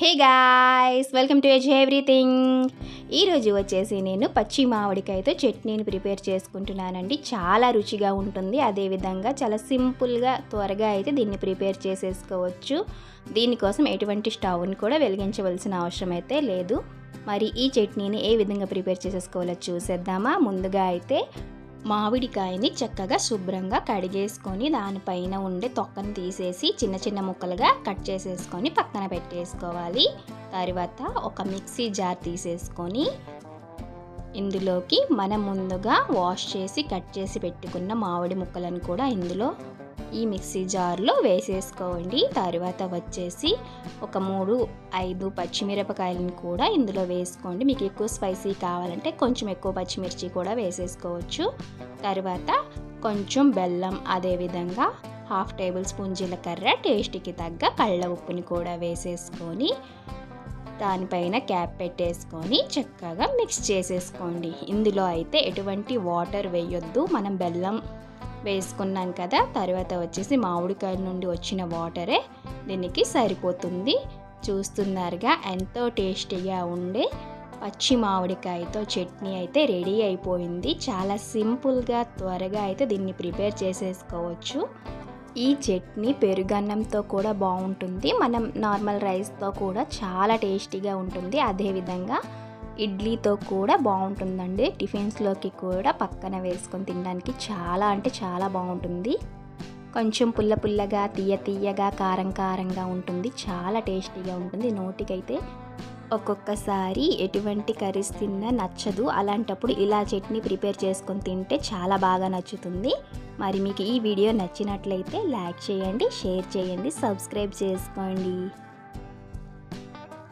Hey guys welcome to as everything. ఈరోజు వచ్చేసి నేను పచ్చి మామిడికాయతో చట్నీని ప్రిపేర్ చేసుకుంటున్నానండి. చాలా రుచిగా ఉంటుంది. అదేవిధంగా చాలా సింపుల్గా త్వరగా అయితే దీన్ని ప్రిపేర్ చేసేసుకోవచ్చు. దీనికోసం ఎటువంటి స్టవ్ని కూడా వెలిగించవలసిన అవసరం అయితే లేదు. మరి ఈ చట్నీని ఏ విధంగా ప్రిపేర్ చేసేసుకోవాలో చూసేద్దామా? ముందుగా అయితే మామిడికాయని చక్కగా శుభ్రంగా కడిగేసుకొని దానిపైన ఉండే తొక్కను తీసేసి చిన్న చిన్న ముక్కలుగా కట్ చేసేసుకొని పక్కన పెట్టేసుకోవాలి. తర్వాత ఒక మిక్సీ జార్ తీసేసుకొని ఇందులోకి మనం ముందుగా వాష్ చేసి కట్ చేసి పెట్టుకున్న మామిడి ముక్కలను కూడా ఇందులో ఈ మిక్సీ జార్లో వేసేసుకోండి. తర్వాత వచ్చేసి ఒక మూడు ఐదు పచ్చిమిరపకాయలను కూడా ఇందులో వేసుకోండి. మీకు ఎక్కువ స్పైసీ కావాలంటే కొంచెం ఎక్కువ పచ్చిమిర్చి కూడా వేసేసుకోవచ్చు. తర్వాత కొంచెం బెల్లం అదేవిధంగా హాఫ్ టేబుల్ స్పూన్ జీలకర్ర టేస్ట్కి తగ్గ కళ్ళ ఉప్పుని కూడా వేసేసుకొని దానిపైన క్యాప్ పెట్టేసుకొని చక్కగా మిక్స్ చేసేసుకోండి. ఇందులో అయితే ఎటువంటి వాటర్ వేయొద్దు. మనం బెల్లం వేసుకున్నాం కదా తర్వాత వచ్చేసి మామిడికాయల నుండి వచ్చిన వాటరే దీనికి సరిపోతుంది. చూస్తున్నారుగా ఎంతో టేస్టీగా ఉండే పచ్చి మామిడికాయతో చట్నీ అయితే రెడీ అయిపోయింది. చాలా సింపుల్గా త్వరగా అయితే దీన్ని ప్రిపేర్ చేసేసుకోవచ్చు. ఈ చట్నీ పెరుగన్నంతో కూడా బాగుంటుంది. మనం నార్మల్ రైస్తో కూడా చాలా టేస్టీగా ఉంటుంది. అదేవిధంగా ఇడ్లీతో కూడా బాగుంటుందండి. టిఫిన్స్లోకి కూడా పక్కన వేసుకొని తినడానికి చాలా అంటే చాలా బాగుంటుంది. కొంచెం పుల్ల పుల్లగా తీయ తీయగా కారం కారంగా ఉంటుంది. చాలా టేస్టీగా ఉంటుంది. నోటికైతే ఒక్కొక్కసారి ఎటువంటి కర్రీస్ తిన్నా నచ్చదు. అలాంటప్పుడు ఇలా చట్నీ ప్రిపేర్ చేసుకొని తింటే చాలా బాగా నచ్చుతుంది. మరి మీకు ఈ వీడియో నచ్చినట్లయితే లైక్ చేయండి షేర్ చేయండి సబ్స్క్రైబ్ చేసుకోండి.